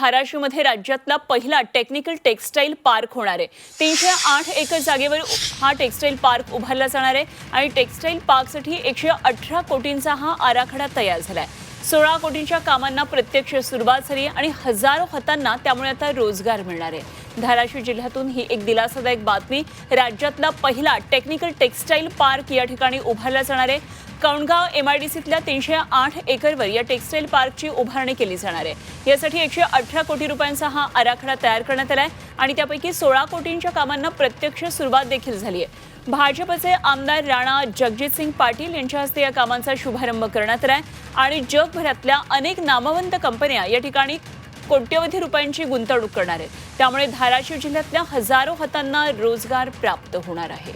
धाराशिवमध्ये राज्यातला पहिला टेक्निकल टेक्सटाईल पार्क होणार आहे. तीनशे आठ एकर जागेवर हा टेक्सटाईल पार्क उभारला जाणार आहे आणि टेक्सटाईल पार्कसाठी एकशे अठरा कोटींचा हा आराखडा तयार झाला आहे सोळा कोटींच्या कामांना प्रत्यक्ष सुरुवात झाली आणि हजारो हातांना त्यामुळे आता रोजगार मिळणार आहे. धाराशिव जिल्ह्यातून ही एक दिलासादायक बातमी. राज्यातला पहिला टेक्निकल टेक्सटाईल पार्क या ठिकाणी उभारला जाणार आहे. कौणगाव एमआयडीसीतल्या तीनशे आठ एकरवर या टेक्सटाईल पार्कची उभारणी केली जाणार आहे. यासाठी एकशे अठरा कोटी रुपयांचा हा आराखडा तयार करण्यात आला आहे आणि त्यापैकी सोळा कोटींच्या कामांना प्रत्यक्ष सुरुवात देखील झाली आहे. भाजपचे आमदार राणा जगजितसिंग पाटील यांच्या हस्ते या कामांचा शुभारंभ करण्यात आला आहे आणि जगभरातल्या अनेक नामवंत कंपन्या या ठिकाणी कोट्यवधी रुपयांची गुंतवणूक करणार आहेत. त्यामुळे धाराशिव जिल्ह्यातल्या हजारो हातांना रोजगार प्राप्त होणार आहे.